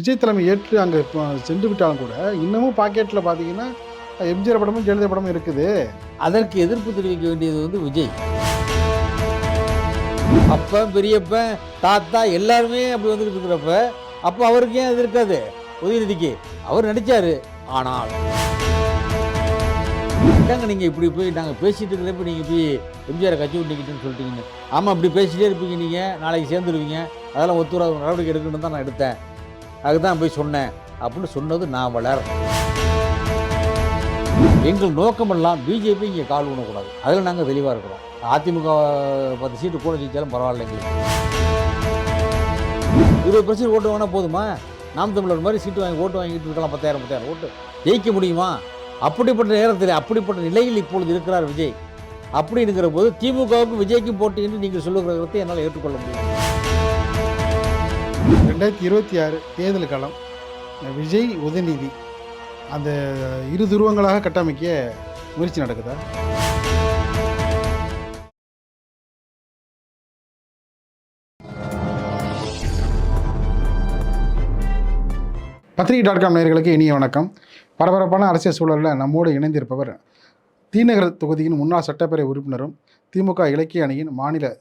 விஜய் தலைமை ஏற்று அங்கே சென்று விட்டாலும் கூட இன்னமும் பாக்கெட்டில் பார்த்தீங்கன்னா எம்ஜிஆர் படமும் ஜெயலலிதா படமும் இருக்குது. அதற்கு எதிர்ப்பு தெரிவிக்க வேண்டியது வந்து விஜய். அப்பன் பெரியப்பன் தாத்தா எல்லாருமே அப்படி வந்துட்டு இருக்கிறப்ப அப்போ அவருக்கு ஏன் அது இருக்காது? உதயநிதிக்கு. அவர் நடிச்சாரு. ஆனால் என்னங்க நீங்கள் இப்படி போய் நாங்கள் பேசிகிட்டு இருக்கிறப்ப நீங்கள் போய் எம்ஜிஆரை கட்சி விட்டுக்கிட்டுன்னு சொல்லிட்டீங்கன்னு. ஆமாம் இப்படி பேசிகிட்டே இருப்பீங்க நீங்கள் நாளைக்கு சேர்ந்துருவீங்க. அதெல்லாம் ஒத்துவர நடவடிக்கை எடுக்கணும்னு தான் நான் எடுத்தேன். அதுக்கு தான் போய் சொன்னேன். அப்படின்னு சொன்னது நான் வளர் எங்கள் நோக்கமெல்லாம் பிஜேபி இங்கே கால் ஊனக்கூடாது. அதில் நாங்கள் தெளிவாக இருக்கிறோம். அதிமுக பத்து சீட்டு கூட ஜெயித்தாலும் பரவாயில்ல எங்களுக்கு. இருபது பர்சன்ட் ஓட்டு வாங்கினா போதுமா? நாம் தமிழர் மாதிரி சீட்டு வாங்கி ஓட்டு வாங்கிட்டு இருக்கலாம் பத்தாயிரம் பத்தாயிரம் ஓட்டு. ஜெயிக்க முடியுமா? அப்படிப்பட்ட நேரத்தில் அப்படிப்பட்ட நிலையில் இப்பொழுது இருக்கிறார் விஜய். அப்படி இருக்கிற போது திமுகவுக்கும் விஜய்க்கும் போட்டி என்று நீங்கள் சொல்லுகிற கருத்தை என்னால் ஏற்றுக்கொள்ள முடியும். ரெண்டாயிரத்தி இருபத்தி ஆறு தேர்தல் காலம் விஜய் உதயநிதி அந்த இரு துருவங்களாக கட்டமைக்க முயற்சி நடக்குதா? பத்திரிகை டாட் காம் நேர்களுக்கு இனிய வணக்கம். பரபரப்பான அரசியல் சூழலில் நம்மோடு இணைந்திருப்பவர் தீநகர் தொகுதியின் முன்னாள் சட்டப்பேரவை உறுப்பினரும் திமுக இலக்கிய அணியின் மாநில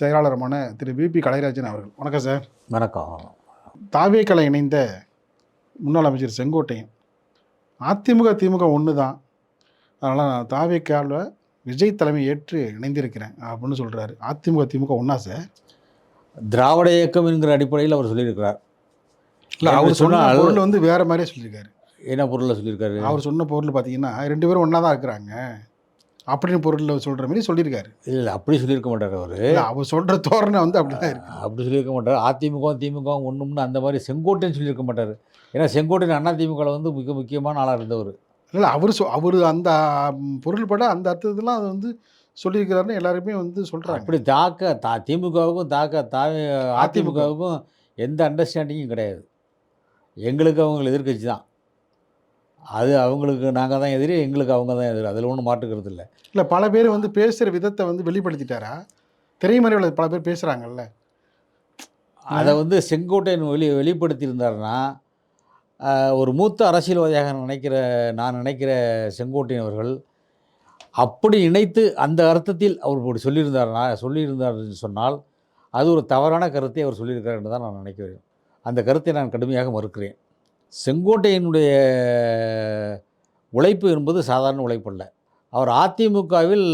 செயலாளருமான திரு பிபி கலைராஜன் அவர்கள். வணக்கம் சார். வணக்கம். தாவேக்களை இணைந்த முன்னாள் அமைச்சர் செங்கோட்டையன். அதிமுக திமுக ஒன்று தான் அதனால் நான் தாவேக்காவில் விஜய் தலைமை ஏற்று இணைந்திருக்கிறேன் அப்படின்னு சொல்கிறாரு அதிமுக திமுக ஒன்றா சார்? திராவிட இயக்கம் என்கிற அடிப்படையில் அவர் சொல்லியிருக்கிறார். இல்லை அவர் சொன்ன பொருள் வந்து வேற மாதிரியே சொல்லியிருக்காரு. என்ன பொருளை சொல்லியிருக்காரு? அவர் சொன்ன பொருள் பார்த்தீங்கன்னா ரெண்டு பேரும் ஒன்றா தான் இருக்கிறாங்க. அப்படின்னு பொருளில் சொல்கிற மாதிரி சொல்லியிருக்காரு. இல்லை அப்படி சொல்லியிருக்க மாட்டார் அவர். அவர் சொல்கிற தோரணை வந்து அப்படி தான் இருக்கு. அப்படி சொல்லியிருக்க மாட்டார். அதிமுக திமுக ஒன்றும்னு அந்த மாதிரி செங்கோட்டைன்னு சொல்லியிருக்க மாட்டார். ஏன்னா செங்கோட்டையன் அண்ணா திமுகவில் வந்து மிக முக்கியமான ஆளாக இருந்தவர். இல்லை அவர் சொ அவர் அந்த ம், பொருள் பட அந்த அர்த்தத்தெல்லாம் அது வந்து சொல்லியிருக்கிறாருன்னு எல்லாருமே வந்து சொல்கிறாங்க அப்படி தாக்க தா திமுகவுக்கும் தாக்க தா அதிமுகவுக்கும் எந்த அண்டர்ஸ்டாண்டிங்கும் கிடையாது. எங்களுக்கு அவங்க எதிர்க்கட்சி தான் அது அவங்களுக்கு நாங்கள் தான் எதிரி எங்களுக்கு அவங்க தான் எதிரி. அதில் ஒன்றும் மாட்டுக்கிறது இல்லை இல்லை பல பேர் வந்து பேசுகிற விதத்தை வந்து வெளிப்படுத்திட்டாரா? திரைமறைவில் பல பேர் பேசுகிறாங்கல்ல அதை வந்து செங்கோட்டையன் வெளி வெளிப்படுத்தியிருந்தாருன்னா ஒரு மூத்த அரசியல்வாதியாக நான் நினைக்கிற நான் நினைக்கிற செங்கோட்டையன் அவர்கள் அப்படி நினைத்து அந்த அர்த்தத்தில் அவர் இப்படி சொல்லியிருந்தாருனா சொல்லியிருந்தார் என்று சொன்னால் அது ஒரு தவறான கருத்தை அவர் சொல்லியிருக்கார் என்று தான் நான் நினைக்கிறேன். அந்த கருத்தை நான் கடுமையாக மறுக்கிறேன். செங்கோட்டையனுடைய உழைப்பு என்பது சாதாரண உழைப்பல்ல அவர் அதிமுகவில்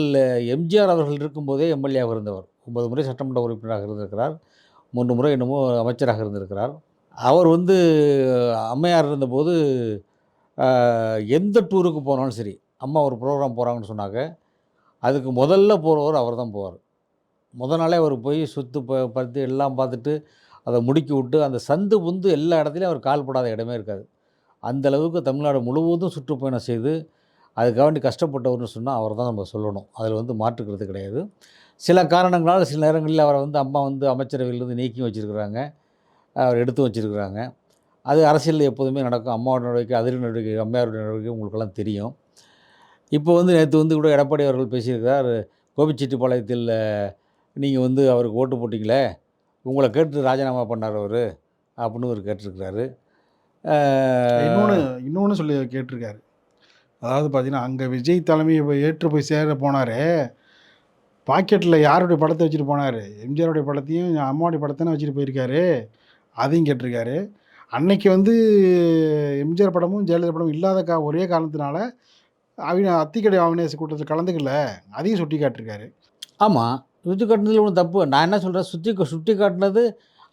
எம்ஜிஆர் அவர்கள் இருக்கும்போதே எம்எல்ஏவாக இருந்தவர். ஒன்பது முறை சட்டமன்ற உறுப்பினராக இருந்திருக்கிறார். மூன்று முறை என்னமோ அமைச்சராக இருந்திருக்கிறார். அவர் வந்து அம்மையார் இருந்தபோது எந்த டூருக்கு போனாலும் சரி அம்மா ஒரு ப்ரோக்ராம் போகிறாங்கன்னு சொன்னாக்க அதுக்கு முதல்ல போகிறவர் அவர் தான் போவார். முத நாளே அவர் போய் சுற்று ப பார்த்து எல்லாம் பார்த்துட்டு அதை முடுக்கி விட்டு அந்த சந்து புந்து எல்லா இடத்துலையும் அவர் கால்படாத இடமே இருக்காது. அந்த அளவுக்கு தமிழ்நாடு முழுவதும் சுற்றுப்பயணம் செய்து அதுக்காக வேண்டி கஷ்டப்பட்டவர்னு சொன்னால் அவர் தான் நம்ம சொல்லணும். அதில் வந்து மாற்றுக்கிறது கிடையாது. சில காரணங்களால் சில நேரங்களில் அவரை வந்து அம்மா வந்து அமைச்சரவையிலிருந்து நீக்கி வச்சுருக்குறாங்க. அவர் எடுத்து வச்சுருக்குறாங்க. அது அரசியலில் எப்போதுமே நடக்கும். அம்மாவோட நடவடிக்கை அதிரி நடவடிக்கை அம்மையாரோட நடவடிக்கை உங்களுக்கெல்லாம் தெரியும். இப்போ வந்து நேற்று வந்து கூட எடப்பாடி அவர்கள் பேசியிருக்கிறார் கோபிச்செட்டிப்பாளையத்தில் நீங்கள் வந்து அவருக்கு ஓட்டு போட்டிங்களே? உங்களை கேட்டு ராஜினாமா பண்ணார் அவர் அப்படின்னு அவர் கேட்டிருக்கிறாரு. இன்னொன்று இன்னொன்று சொல்லி கேட்டிருக்காரு. அதாவது பார்த்தீங்கன்னா அங்கே விஜய் தலைமையை போய் ஏற்று போய் சேர போனார் பாக்கெட்டில் யாருடைய படத்தை வச்சுட்டு போனார்? எம்ஜிஆருடைய படத்தையும் அம்மாவுடைய படத்தையும் வச்சுட்டு போயிருக்காரு. அதையும் கேட்டிருக்காரு. அன்னைக்கு வந்து எம்ஜிஆர் படமும் ஜெயலலிதா படமும் இல்லாத கா ஒரே காரணத்தினால அவின அத்திக்கடை அவினாசி கூட்டத்தில் கலந்துக்கல. அதையும் சுட்டி காட்டிருக்காரு ஆமாம் சுற்றி காட்டினதில் ஒன்றும் தப்பு. நான் என்ன சொல்கிறேன் சுற்றி சுட்டி காட்டினது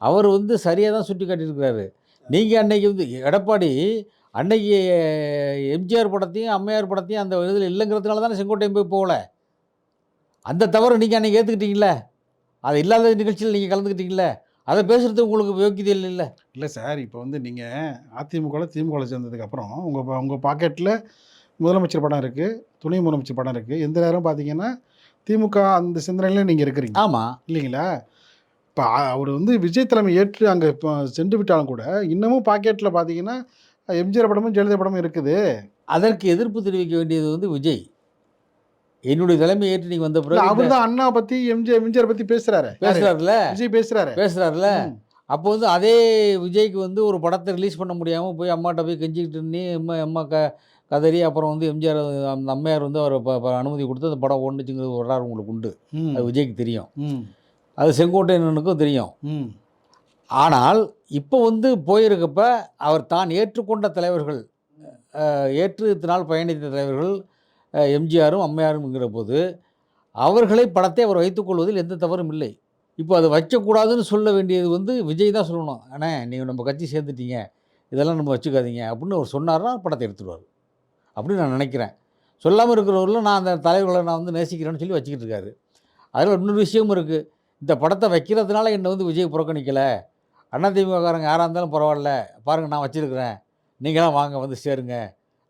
அவர் வந்து சரியாக தான் சுட்டி காட்டியிருக்கிறாரு. நீங்கள் அன்னைக்கு வந்து எடப்பாடி அன்னைக்கு எம்ஜிஆர் படத்தையும் அம்மையார் படத்தையும் அந்த இதில் இல்லைங்கிறதுனால தானே செங்கோட்டையும் போய் போகல? அந்த தவறு நீங்கள் அன்றைக்கி ஏற்றுக்கிட்டீங்களே அது இல்லாத நிகழ்ச்சியில் நீங்கள் கலந்துக்கிட்டீங்களே அதை பேசுகிறது உங்களுக்கு யோக்கியதை இல்லை இல்லை. சார் இப்போ வந்து நீங்கள் அதிமுகவில் திமுகவில் சேர்ந்ததுக்கப்புறம் உங்கள் உங்கள் பாக்கெட்டில் முதலமைச்சர் படம் இருக்குது துணை முதலமைச்சர் படம் இருக்குது எந்த நேரம் பார்த்தீங்கன்னா திமுக அந்த சிந்தனையில் நீங்கள் இருக்கிறீங்க. ஆமாம் இல்லைங்களா? இப்போ அவர் வந்து விஜய் தலைமை ஏற்று அங்கே இப்போ சென்று விட்டாலும் கூட இன்னமும் பாக்கெட்டில் பார்த்தீங்கன்னா எம்ஜிஆர் படமும் ஜெயலலிதா படமும் இருக்குது. அதற்கு எதிர்ப்பு தெரிவிக்க வேண்டியது வந்து விஜய். என்னுடைய தலைமை ஏற்று நீங்கள் வந்த பிறகு அவர் தான் அண்ணா பற்றி எம்ஜிஆர் எம்ஜிஆர் பற்றி பேசுகிறாரு பேசுகிறாருல விஜய் பேசுகிறாரு பேசுகிறாருல அப்போ வந்து அதே விஜய்க்கு வந்து ஒரு படத்தை ரிலீஸ் பண்ண முடியாமல் போய் அம்மாட்ட போய் கெஞ்சிக்கிட்டு நீ அம்மா அம்மா க கதறி அப்புறம் வந்து எம்ஜிஆர் அந்த அம்மையார் வந்து அவர் அனுமதி கொடுத்து அந்த படம் ஓடுச்சுங்கிறது வரலாறு உங்களுக்கு உண்டு. அது விஜய்க்கு தெரியும். அது செங்கோட்டையனுக்கும் தெரியும். ஆனால் இப்போ வந்து போயிருக்கப்ப அவர் தான் ஏற்றுக்கொண்ட தலைவர்கள் அஹ், ஏற்று இத்தனால் பயணித்த தலைவர்கள் எம்ஜிஆரும் அம்மையாரும்ங்கிற போது அவர்களை படத்தை அவர் வைத்துக்கொள்வதில் எந்த தவறும் இல்லை. இப்போ அதை வைக்கக்கூடாதுன்னு சொல்ல வேண்டியது வந்து விஜய் தான் சொல்லணும். அண்ணே நீங்கள் நம்ம கட்சி சேர்ந்துட்டீங்க. இதெல்லாம் நம்ம வச்சுக்காதீங்க. அப்படின்னு அவர் சொன்னார்னா படத்தை எடுத்துடுவார் அப்படின்னு நான் நினைக்கிறேன். சொல்லாமல் இருக்கிறவரில் நான் அந்த தலைவர்களை நான் வந்து நேசிக்கிறேன்னு சொல்லி வச்சுக்கிட்டு இருக்காரு அதில் இன்னொரு விஷயமும் இருக்குது இந்த படத்தை வைக்கிறதுனால என்னை வந்து விஜய் புறக்கணிக்கலை. அண்ணாதிமுககாரங்க யாராக இருந்தாலும் பரவாயில்ல. பாருங்கள் நான் வச்சுருக்கிறேன். நீங்களாம் வாங்க வந்து சேருங்க.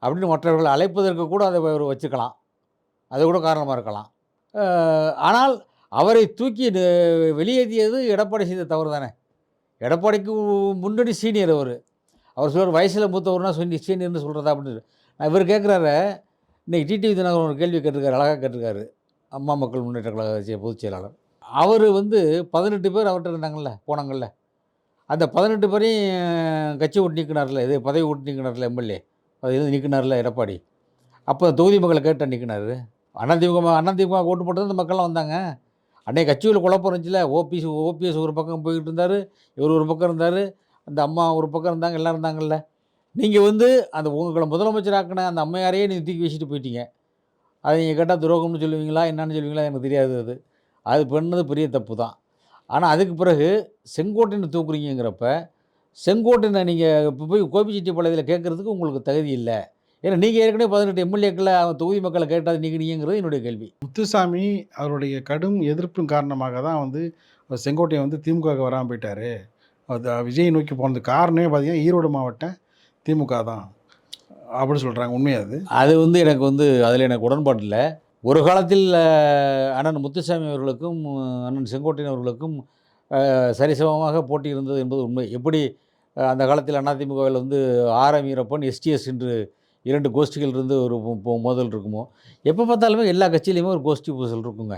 அப்படின்னு மற்றவர்களை அழைப்பதற்கு கூட அதை அவர் வச்சுக்கலாம். அது கூட காரணமாக இருக்கலாம். ஆனால் அவரை தூக்கி வெளியேற்றியது எடப்பாடி செய்த தவறு தானே எடப்பாடிக்கு முன்னாடி சீனியர் அவர். அவர் சொல்லுவார் வயசில் மூத்தவர்னா சொல்லி சீனியர்னு சொல்கிறதா அப்படின்னு. இவர் கேட்குறாரு இன்றைக்கி டிடிவி தினகரன் ஒரு கேள்வி கேட்டிருக்காரு அழகாக கேட்டிருக்காரு. அம்மா மக்கள் முன்னேற்ற கழக செ- பொதுச் செயலாளர். அவர் வந்து பதினெட்டு பேர் அவர்கிட்ட இருந்தாங்கல்ல போனாங்கல்ல. அந்த பதினெட்டு பேரையும் கட்சி விட்டு நிற்கினார்ல இது பதவி விட்டு நிற்கினார்ல எம்எல்ஏ அது இது நிற்கினார்ல எடப்பாடி. அப்போ தொகுதி மக்களை கேட்ட நிற்கினார் அண்ணாதிமுக அண்ணாதிமுக ஓட்டு போட்டு அந்த மக்கள்லாம் வந்தாங்க. அன்னைக்கு கட்சியில் குழப்பம் இருந்துச்சுல ஓபிஎஸ் ஓபிஎஸ் ஒரு பக்கம் போய்கிட்டு இருந்தார் இவர் ஒரு பக்கம் இருந்தார் அந்த அம்மா ஒரு பக்கம் இருந்தாங்க எல்லாம் இருந்தாங்கல்ல. நீங்கள் வந்து அந்த உங்களை முதலமைச்சராக்கின அந்த அம்மையாரையே நீங்கள் தூக்கி வச்சுட்டு போயிட்டீங்க. அதை நீங்கள் கேட்டால் துரோகம்னு சொல்லுவீங்களா என்னன்னு சொல்லுவீங்களா எனக்கு தெரியாது அது. அது பண்ணது பெரிய தப்பு தான். ஆனால் அதுக்கு பிறகு செங்கோட்டையனை தூக்குறீங்கிறப்ப செங்கோட்டையனை நீங்கள் இப்போ போய் கோபிச்செட்டிப்பாளையத்தில் கேட்குறதுக்கு உங்களுக்கு தகுதி இல்லை. ஏன்னா நீங்கள் ஏற்கனவே பதினெட்டு எம்எல்ஏக்களை அவன் தொகுதி மக்களை கேட்டால் நீங்கிறீங்கிறது என்னுடைய கேள்வி. முத்துசாமி அவருடைய கடும் எதிர்ப்பின் காரணமாக தான் வந்து செங்கோட்டையை செங்கோட்டையன் வந்து திமுக வராமல் போயிட்டார். அது விஜய் நோக்கி போனது காரணமே பார்த்தீங்கன்னா ஈரோடு மாவட்டம் திமுக தான். அப்படின்னு சொல்கிறாங்க உண்மையா அது? அது வந்து எனக்கு வந்து அதில் எனக்கு உடன்பாடு இல்லை. ஒரு காலத்தில் அண்ணன் முத்துசாமி அவர்களுக்கும் அண்ணன் செங்கோட்டையன் அவர்களுக்கும் சரிசமமாக போட்டி இருந்தது என்பது உண்மை. எப்படி அந்த காலத்தில் அதிமுகவில் வந்து ஆரம் வீரப்பன் எஸ்டிஎஸ் என்று இரண்டு கோஷ்டிகள் இருந்து ஒரு மோதல் இருக்குமோ எப்போ பார்த்தாலுமே எல்லா கட்சியிலையுமே ஒரு கோஷ்டி பூசல் இருக்குங்க.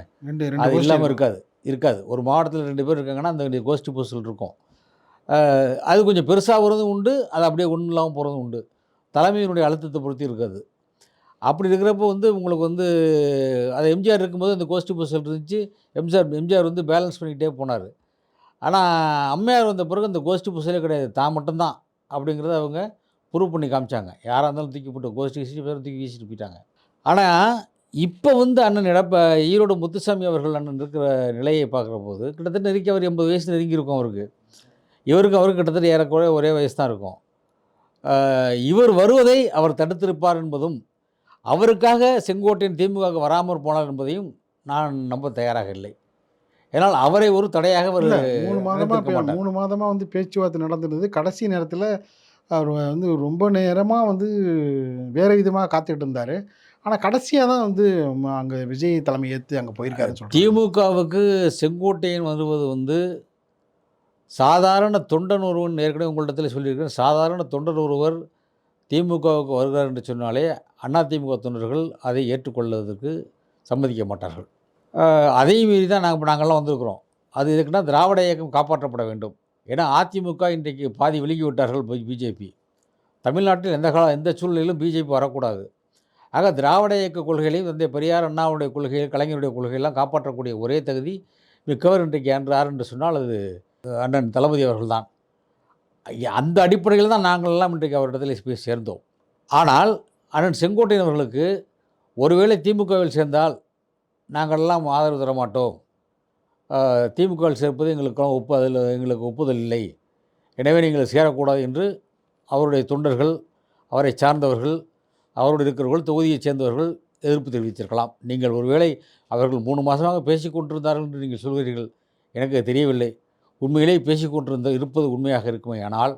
அது இல்லாமல் இருக்கு. இருக்காது இருக்காது. ஒரு மாவட்டத்தில் ரெண்டு பேர் இருக்காங்கன்னா அந்த கோஷ்டி பூசல் இருக்கும். அது கொஞ்சம் பெருசாக வரதும் உண்டு அது அப்படியே ஒன்றும் இல்லாமல் போகிறதும் உண்டு. தலைமையினுடைய அழுத்தத்தை பொறுத்தி இருக்காது. அப்படி இருக்கிறப்போ வந்து உங்களுக்கு வந்து அது எம்ஜிஆர் இருக்கும்போது அந்த கோஷ்டி பூசல் இருந்துச்சு. எம்ஜிஆர் எம்ஜிஆர் வந்து பேலன்ஸ் பண்ணிக்கிட்டே போனார். ஆனால் அம்மையார் வந்த பிறகு அந்த கோஷ்டி பூசலே கிடையாது. தான் மட்டும்தான் அப்படிங்கிறத அவங்க ப்ரூவ் பண்ணி காமிச்சாங்க. யாராக இருந்தாலும் தூக்கி போட்டு கோஷ்டி வீசி பேரும் தூக்கி வீசிட்டு போயிட்டாங்க. ஆனால் இப்போ வந்து அண்ணன் இடப்ப ஈரோடு முத்துசாமி அவர்கள் அண்ணன் இருக்கிற நிலையை பார்க்குற போது கிட்டத்தட்ட நெருக்கி அவர் எண்பது வயசு நெருங்கியிருக்கும் அவருக்கு. இவருக்கு அவருக்கு கிட்டத்தட்ட ஏறக்குறைய ஒரே வயசு தான் இருக்கும் இவர் வருவதை அவர் தடுத்திருப்பார் என்பதும் அவருக்காக செங்கோட்டையன் திமுக வராமற் போனார் என்பதையும் நான் நம்ப தயாராக இல்லை. ஏன்னால் அவரை ஒரு தடையாக இல்ல, மூணு மாதமா நினைத்திருக்க பே- மாட்டார். மூணு மாதமா வந்து பேச்சுவார்த்தை நடந்துருந்தது கடைசி நேரத்தில் அவர் வந்து ரொம்ப நேரமா வந்து வேற விதமாக காத்துக்கிட்டு இருந்தாரு. ஆனா கடைசியா தான் வந்து அங்க விஜய் தலைமை ஏத்து அங்க போயிருக்காருன்னு சொல்றாங்க. திமுகவுக்கு செங்கோட்டையன் வருவது வந்து சாதாரண தொண்டன் ஒருவன் ஏற்கனவே உங்களிடத்தில் சொல்லியிருக்கிறேன். சாதாரண தொண்டன் ஒருவர் திமுகவுக்கு வருகிறார் என்று சொன்னாலே அதிமுக தொண்டர்கள் அதை ஏற்றுக்கொள்வதற்கு சம்மதிக்க மாட்டார்கள். அதையும் மீறி தான் நாங்கள் நாங்கள்லாம் வந்திருக்கிறோம். அது எதுக்குன்னா திராவிட இயக்கம் காப்பாற்றப்பட வேண்டும். ஏன்னா அதிமுக இன்றைக்கு பாதி விலகி விட்டார்கள் பிஜேபி. தமிழ்நாட்டில் எந்த கால எந்த சூழ்நிலையிலும் பிஜேபி வரக்கூடாது. ஆக திராவிட இயக்க கொள்கைகளையும் தந்தை பெரியார் அண்ணாவுடைய கொள்கைகள் கலைஞருடைய கொள்கையெல்லாம் காப்பாற்றக்கூடிய ஒரே தகுதி மிக்கவர் இன்றைக்கு என்றார் என்று சொன்னால் அது அண்ணன் தளபதி அவர்கள்தான். ஐயா, அந்த அடிப்படையில் தான் நாங்கள் எல்லாம் இன்றைக்கு அவரிடத்தில் போய் சேர்ந்தோம். ஆனால் அண்ணன் செங்கோட்டையன் அவர்களுக்கு ஒருவேளை திமுகவில் சேர்ந்தால் நாங்களெல்லாம் ஆதரவு தர மாட்டோம். திமுகவில் சேர்ப்பது எங்களுக்கெல்லாம் ஒப்பு அதில் எங்களுக்கு ஒப்புதல் இல்லை. எனவே நீங்கள் சேரக்கூடாது என்று அவருடைய தொண்டர்கள் அவரை சார்ந்தவர்கள் அவரோடு இருக்கிறவர்கள் தொகுதியைச் சேர்ந்தவர்கள் எதிர்ப்பு தெரிவித்திருக்கலாம். நீங்கள் ஒருவேளை அவர்கள் மூணு மாதமாக பேசிக் கொண்டிருந்தார்கள் என்று நீங்கள் சொல்கிறீர்கள். எனக்கு தெரியவில்லை. உண்மையிலே பேசிக் கொண்டிருந்த இருப்பது உண்மையாக இருக்குமே ஆனால்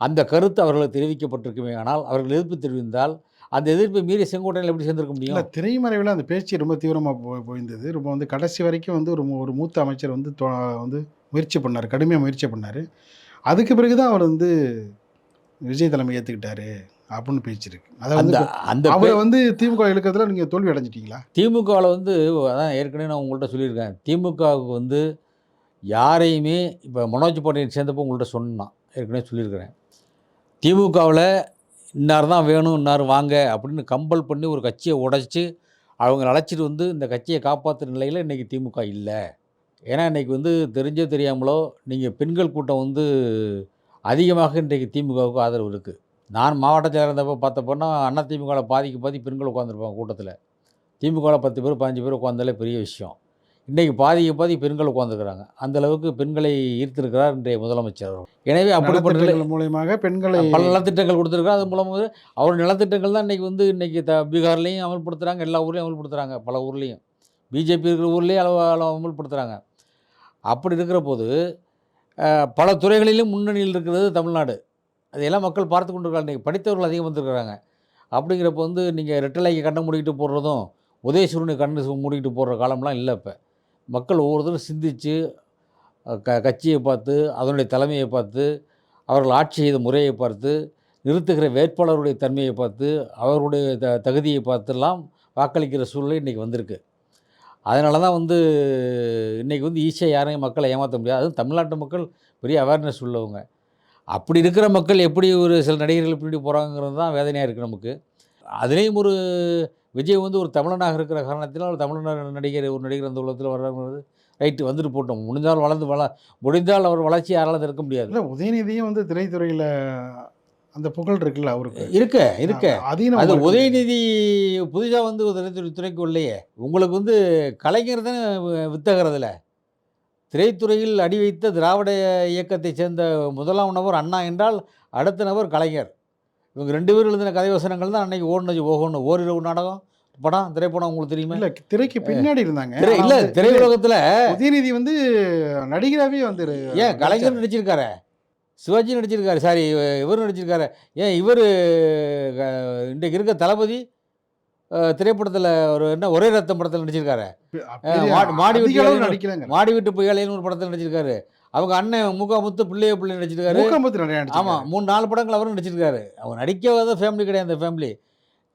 அந்த கருத்து அவர்களுக்கு தெரிவிக்கப்பட்டிருக்குமே ஆனால் அவர்கள் எதிர்ப்பு தெரிவித்தால் அந்த எதிர்ப்பை மீறி செங்கோட்டையில் எப்படி சேர்ந்திருக்க இல்ல முடியும் திரைமறைவில் அந்த பேச்சு ரொம்ப தீவிரமா போய் போயிருந்தது. ரொம்ப வந்து கடைசி வரைக்கும் வந்து ஒரு ஒரு மூத்த அமைச்சர் வந்து வந்து முயற்சி பண்ணார் கடுமையாக முயற்சி பண்ணார். அதுக்கு பிறகு தான் அவர் வந்து விஜய் தலைமை ஏற்றுக்கிட்டாரு அப்படின்னு பேச்சு இருக்கு. அதை வந்து அந்த அவரை வந்து திமுக இழுக்கிறதுல நீங்க தோல்வி அடைஞ்சிட்டீங்களா? திமுகவில் வந்து அதான் ஏற்கனவே நான் உங்கள்கிட்ட சொல்லியிருக்கேன். திமுகவுக்கு வந்து யாரையுமே இப்போ மனோஜ் பாண்டியன் சேர்ந்தப்போ உங்கள்கிட்ட சொன்னான் ஏற்கனவே சொல்லியிருக்கிறேன். திமுகவில் இன்னார் தான் வேணும் இன்னார் வாங்க அப்படின்னு கம்பல் பண்ணி ஒரு கட்சியை உடைச்சி அவங்க அழைச்சிட்டு வந்து இந்த கட்சியை காப்பாற்றுற நிலையில் இன்றைக்கி திமுக இல்லை. ஏன்னா இன்றைக்கி வந்து தெரிஞ்சோ தெரியாமலோ நீங்கள் பெண்கள் கூட்டம் வந்து அதிகமாக இன்றைக்கு திமுகவுக்கு ஆதரவு இருக்குது நான் மாவட்டத்தில் இருந்தப்போ பார்த்தப்போனா அண்ணா திமுகவில் பாதிக்கு பாதி பெண்கள் உட்காந்துருப்பாங்க கூட்டத்தில். திமுகவில் பத்து பேர் பதினஞ்சு பேர் உட்காந்தாலே பெரிய விஷயம். இன்றைக்கி பாதிக்கு பாதி பெண்கள் உட்காந்துருக்குறாங்க அந்த அளவுக்கு பெண்களை ஈர்த்திருக்கிறார் இன்றைய முதலமைச்சர். எனவே அப்படிப்பட்ட மூலியமாக பெண்களை பல நலத்திட்டங்கள் கொடுத்துருக்காரு அது மூலமாக அவர் நலத்திட்டங்கள் தான் இன்றைக்கி வந்து இன்றைக்கி த பீகார்லேயும் அமல்படுத்துகிறாங்க எல்லா ஊர்லேயும் அமல்படுத்துகிறாங்க பல ஊர்லேயும். பிஜேபி இருக்கிற ஊர்லேயும் அளவு அளவு அமல்படுத்துகிறாங்க அப்படி இருக்கிற போது பல துறைகளிலும் முன்னணியில் இருக்கிறது தமிழ்நாடு. அதையெல்லாம் மக்கள் பார்த்து கொண்டு இருக்காங்க இன்றைக்கி படித்தவர்கள் அதிகம் வந்திருக்கிறாங்க. அப்படிங்கிறப்ப வந்து நீங்கள் ரெட்டலைக்கு கண்ணை மூடிக்கிட்டு போடுறதும் உதயசூரனை கண்ணு மூடிக்கிட்டு போடுற காலம்லாம் இல்லை இப்போ. மக்கள் ஒவ்வொருத்தரும் சிந்தித்து க கட்சியை பார்த்து அதனுடைய தலைமையை பார்த்து அவர்கள் ஆட்சி செய்த முறையை பார்த்து நிறுத்துகிற வேட்பாளருடைய தன்மையை பார்த்து அவருடைய த தகுதியை பார்த்துலாம் வாக்களிக்கிற சூழ்நிலை இன்றைக்கி வந்திருக்கு. அதனால தான் வந்து இன்றைக்கி வந்து ஈஸியாக யாரையும் மக்களை ஏமாற்ற முடியாது. அதுவும் தமிழ்நாட்டு மக்கள் பெரிய அவேர்னஸ் உள்ளவங்க. அப்படி இருக்கிற மக்கள் எப்படி ஒரு சில நடிகர்கள் பின்னாடி போகிறாங்கிறது தான் வேதனையாக இருக்குது நமக்கு. அதுலேயும் ஒரு விஜய் வந்து ஒரு தமிழனாக இருக்கிற காரணத்தினால் ஒரு தமிழ் நடிகர் ஒரு நடிகர் அந்த உலகத்தில் வர்றாங்கிறது ரைட்டு வந்துட்டு போட்டோம். முடிந்தால் வளர்ந்து வள முடிந்தால் அவர் வளர்ச்சி யாராலும் தடுக்க முடியாது. இல்லை உதயநிதியும் வந்து திரைத்துறையில் அந்த புகழ் இருக்குல்ல அவருக்கு. இருக்க இருக்க. அதையும் அது உதயநிதி புதுசாக வந்து திரைத்துறை துறைக்கு இல்லையே உங்களுக்கு வந்து கலைஞர் தானே வித்தகிறதுல திரைத்துறையில் அடி வைத்த திராவிட இயக்கத்தைச் சேர்ந்த முதலாம் நபர் அண்ணா என்றால் அடுத்த நபர் கலைஞர். இவங்க ரெண்டு பேரும் எழுதின கதை வசனங்கள் தான் அன்னைக்கு ஓடுனது ஓகணும் ஓரிரவு நாடகம். படம் திரைப்படம் உங்களுக்கு தெரியுமா? இல்ல திரைக்கு பின்னாடி இருந்தாங்க. இல்லை திரையுலகத்தில் உதயநிதி வந்து நடிகராகவே வந்து ஏன் கலைஞர் நடிச்சிருக்காரு? சிவாஜி நடிச்சிருக்காரு. சாரி இவர் நடிச்சிருக்காரு. ஏன் இவர் இன்றைக்கு இருக்க தளபதி திரைப்படத்தில் ஒரு என்ன ஒரே ரத்தம் படத்தில் நடிச்சிருக்காரு? மாடி- வெட்டி மாடி விட்டு புயலேன்னு ஒரு படத்தில் நடிச்சிருக்காரு. அவங்க அண்ணன் முகா முத்து பிள்ளைய பிள்ளை நடிச்சிருக்காரு. மூக்காம்பத்து நிறைய ஆமாம் மூணு நாலு படங்கள் அவரும் நடிச்சிருக்காரு. அவர் நடிக்காத ஃபேமிலி கிடையாது அந்த ஃபேமிலி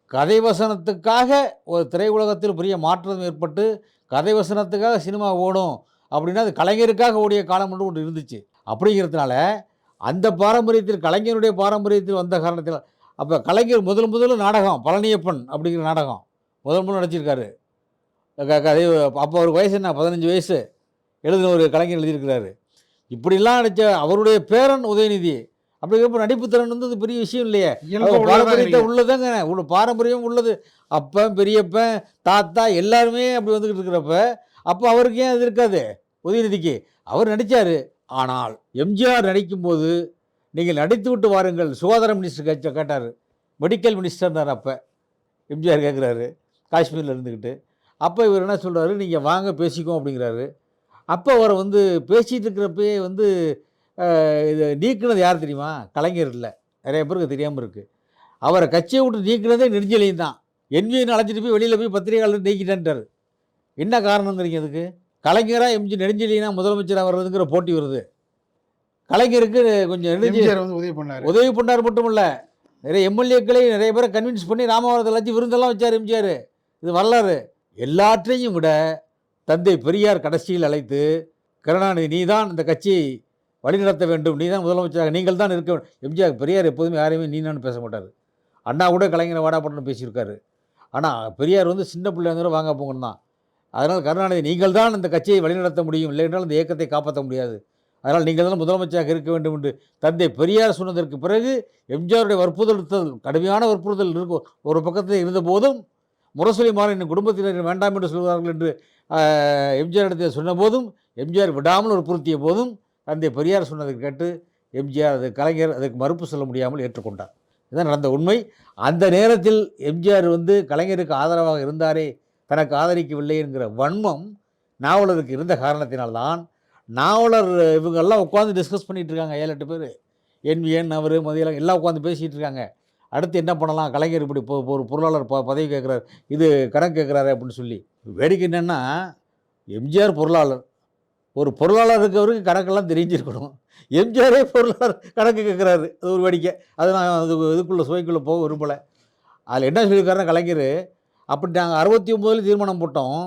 கதை வசனத்துக்காக ஒரு திரையுலகத்தில் பெரிய மாற்றம் ஏற்பட்டு கதை வசனத்துக்காக சினிமா ஓடும் அப்படின்னா அது கலைஞருக்காக ஓடிய காலம் மட்டும் ஒன்று இருந்துச்சு. அப்படிங்கிறதுனால அந்த பாரம்பரியத்தில் கலைஞருடைய பாரம்பரியத்தில் வந்த காரணத்தில் அப்போ கலைஞர் முதல் முதல்ல நாடகம் பழனியப்பன் அப்படிங்கிற நாடகம் முதல் முதல்ல நடிச்சிருக்காரு. கதை அப்போ ஒரு வயசு என்ன? பதினஞ்சு வயசு. எழுதின ஒரு கலைஞர் எழுதியிருக்கிறாரு. இப்படிலாம் நடித்த அவருடைய பேரன் உதயநிதி. அப்படிங்கிறப்ப நடிப்பு திறன் வந்து பெரிய விஷயம் இல்லையே. பாரம்பரியத்தை. உள்ளதாங்க. உள்ள பாரம்பரியம் உள்ளது. அப்பன் பெரியப்பன் தாத்தா எல்லாருமே அப்படி வந்துக்கிட்டு இருக்கிறப்ப அப்போ அவருக்கு ஏன் அது இருக்காது? உதயநிதிக்கு. அவர் நடித்தார் ஆனால் எம்ஜிஆர் நடிக்கும்போது நீங்கள் நடித்து விட்டு வாருங்கள். சுகாதார மினிஸ்டர் கேட்ட கேட்டார். மெடிக்கல் மினிஸ்டர்னார் அப்போ. எம்ஜிஆர் கேட்குறாரு காஷ்மீரில் இருந்துக்கிட்டு அப்போ இவர் என்ன சொல்கிறாரு நீங்கள் வாங்க பேசிக்கோ அப்படிங்கிறாரு. அப்போ அவரை வந்து பேசிகிட்டு இருக்கிறப்பயே வந்து இது நீக்கினது யார் தெரியுமா? கலைஞர் இல்லை. நிறைய பேருக்கு தெரியாமல் இருக்குது அவரை கட்சியை விட்டு நீக்கினதே நெடுஞ்செழியன் தான். என்விஎன் அழைச்சிட்டு போய் வெளியில் போய் பத்திரிகையாளர் நீக்கிட்டேன்ட்டார். என்ன காரணங்கிறீங்க அதுக்கு? கலைஞராக எம்ஜி நெடுஞ்செழியனா முதலமைச்சராக வர்றதுங்கிற போட்டி வருது. கலைஞருக்கு கொஞ்சம் நெடுஞ்செழியன் எம்ஜிஆர் வந்து உதவி பண்ணாரு. உதவி பண்ணார் மட்டும் இல்லை நிறைய எம்எல்ஏக்களை நிறைய பேரை கன்வின்ஸ் பண்ணி ராமவரத்தை எல்லாத்தையும் விருந்தெல்லாம் வச்சார் எம்ஜிஆர். இது வரலாறு. எல்லாற்றையும் விட தந்தை பெரியார் கடைசியில் அழைத்து கருணாநிதி நீ தான் இந்த கட்சியை வழிநடத்த வேண்டும். நீ தான் முதலமைச்சராக நீங்கள் தான் இருக்க வேண்டும். எம்ஜிஆர் பெரியார் எப்போதுமே யாரையுமே நீ நான் பேச மாட்டார். அண்ணா கூட கலைஞரை வாடாப்பட்டன்னு பேசியிருக்காரு. ஆனால் பெரியார் வந்து சின்ன பிள்ளைங்கிற வாங்க போங்கன்னு தான். அதனால் கருணாநிதி நீங்கள் தான் இந்த கட்சியை வழிநடத்த முடியும். இல்லை என்றால் இந்த இயக்கத்தை காப்பாற்ற முடியாது. அதனால் நீங்கள் தான் முதலமைச்சராக இருக்க வேண்டும் என்று தந்தை பெரியார் சொன்னதற்கு பிறகு எம்ஜிஆருடைய வற்புறுத்தல் கடுமையான வற்புறுத்தல் இருக்கும். ஒரு பக்கத்தில் இருந்த முரசொலிமாறன் என் குடும்பத்தினர் வேண்டாம் என்று சொல்வார்கள் என்று எம்ஜிஆர் இடத்தில் சொன்ன போதும் எம்ஜிஆர் விடாமல் ஒரு பொருத்திய போதும் தந்தை பெரியார் சொன்னதை கேட்டு எம்ஜிஆர் அது கலைஞர் அதுக்கு மறுப்பு சொல்ல முடியாமல் ஏற்றுக்கொண்டார். இதுதான் நடந்த உண்மை. அந்த நேரத்தில் எம்ஜிஆர் வந்து கலைஞருக்கு ஆதரவாக இருந்தாரே தனக்கு ஆதரிக்கவில்லை என்கிற வன்மம் நாவலருக்கு இருந்த காரணத்தினால்தான் நாவலர் இவங்கெல்லாம் உட்காந்து டிஸ்கஸ் பண்ணிகிட்டு இருக்காங்க ஏழு எட்டு பேர். என்விஎன் அவர் மதியம் எல்லாம் உட்காந்து பேசிகிட்டு இருக்காங்க. அடுத்து என்ன பண்ணலாம்? கலைஞர் இப்படி இப்போ ஒரு பொருளாளர் ப பதவி கேட்குறாரு. இது கணக்கு கேட்குறாரு அப்படின்னு சொல்லி. வேடிக்கை என்னென்னா எம்ஜிஆர் பொருளாளர். ஒரு பொருளாளர் இருக்கிறவருக்கு கணக்கெல்லாம் தெரிஞ்சிருக்கணும். எம்ஜிஆரே பொருளாளர் கணக்கு கேட்குறாரு. அது ஒரு வேடிக்கை. அது நான் அது இதுக்குள்ளே சுவைக்குள்ளே போக விரும்பலை. அதில் என்ன சொல்லியிருக்காருன்னா கலைஞர் அப்படி நாங்கள் அறுபத்தி ஒம்போதில் தீர்மானம் போட்டோம்.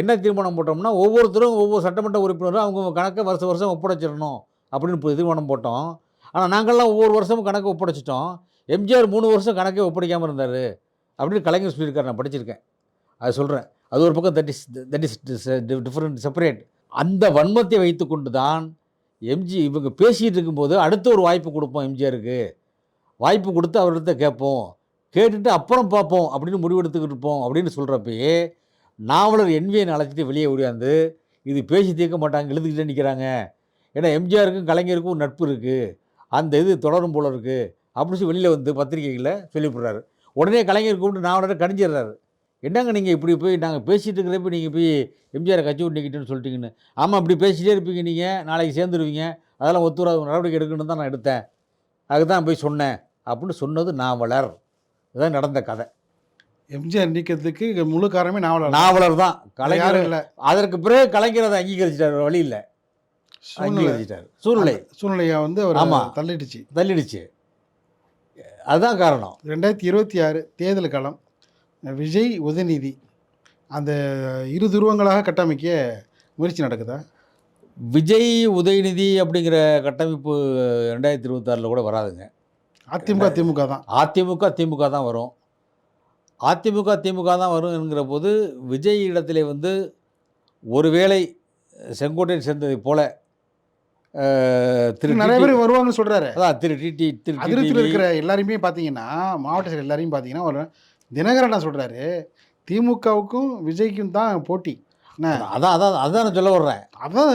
என்ன தீர்மானம் போட்டோம்னா ஒவ்வொருத்தரும் ஒவ்வொரு சட்டமன்ற உறுப்பினரும் அவங்க கணக்கை வருஷம் வருஷம் ஒப்படைச்சிடணும் அப்படின்னு இப்போ தீர்மானம் போட்டோம். ஆனால் நாங்கள்லாம் ஒவ்வொரு வருஷமும் கணக்கு ஒப்படைச்சிட்டோம். எம்ஜிஆர் மூணு வருஷம் கணக்கே ஒப்படைக்காமல் இருந்தார் அப்படின்னு கலைஞர் சொல்லியிருக்கார் நான் படிச்சிருக்கேன். அது சொல்கிறேன் அது ஒரு பக்கம் that is that is different separate அந்த வன்மத்தை வைத்துக்கொண்டு தான் எம்ஜி இவங்க பேசிகிட்டு இருக்கும்போது அடுத்த ஒரு வாய்ப்பு கொடுப்போம் எம்ஜிஆருக்கு. வாய்ப்பு கொடுத்து அவர்கிட்ட கேட்போம். கேட்டுட்டு அப்புறம் பார்ப்போம் அப்படின்னு முடிவெடுத்துக்கிட்டு இருப்போம் அப்படின்னு சொல்கிறப்பயே நாவலர் என்விஎன் அழைச்சிட்டு வெளியே ஓடியாந்து இது பேசி தீர்க்க மாட்டாங்க எழுதுக்கிட்டே நிற்கிறாங்க ஏன்னா எம்ஜிஆருக்கும் கலைஞருக்கும் நட்பு இருக்குது அந்த இது தொடரும் போல இருக்குது அப்படின்னு சொல்லி வெளியில் வந்து பத்திரிகைகளில் சொல்லிவிடுறாரு. உடனே கலைஞர் கூப்பிட்டு நாவலரை கணிஞ்சிடுறாரு என்னங்க நீங்கள் இப்படி போய் நாங்கள் பேசிகிட்டு இருக்கிறப்ப நீங்கள் போய் எம்ஜிஆரை கட்சி விட்டுக்கிட்டுன்னு சொல்லிட்டீங்கன்னு. ஆமாம் இப்படி பேசிகிட்டே இருப்பீங்க நீங்கள் நாளைக்கு சேர்ந்துருவீங்க. அதெல்லாம் ஒத்துவராது நடவடிக்கை எடுக்கணும்னு தான் நான் எடுத்தேன். அதுக்கு தான் போய் சொன்னேன். அப்படின்னு சொன்னது நாவலர். இதான் நடந்த கதை. எம்ஜிஆர் நீக்கத்துக்கு இங்க முழு காரணமே நாவலர் நாவலர் தான். கலைஞர் இல்லை. அதற்கு பிறகு கலைஞர் அதை அங்கீகரிச்சிட்டார். வழி இல்லை சூழ்நிலை. அங்கீகரிச்சிட்டார். சூழ்நிலை. சூழ்நிலையை வந்து அவர் ஆமா. தள்ளிடுச்சு. தள்ளிடுச்சு. அதுதான் காரணம். ரெண்டாயிரத்தி இருபத்தி ஆறு தேர்தல் காலம் விஜய் உதயநிதி அந்த இரு துருவங்களாக கட்டமைக்க முயற்சி நடக்குதா? விஜய் உதயநிதி அப்படிங்கிற கட்டமைப்பு ரெண்டாயிரத்தி இருபத்தாறில் கூட வராதுங்க. அதிமுக திமுக தான். அதிமுக திமுக தான் வரும். அதிமுக திமுக தான் வருங்கிற போது விஜய் இடத்திலே வந்து ஒருவேளை செங்கோட்டையன் சேர்ந்ததை போல திரு நிறைய பேர் வருவாங்கன்னு சொல்றாரு. அதான் திரு டிடி திரு அதிருப்தியில் இருக்கிற எல்லாரையுமே பார்த்தீங்கன்னா மாவட்ட செயலர் எல்லாரையும் பார்த்தீங்கன்னா ஒரு தினகரன் சொல்றாரு திமுகவுக்கும் விஜய்க்கும் தான் போட்டி. அதான் அதான் அதான் நான் சொல்ல வர்றேன். அதான்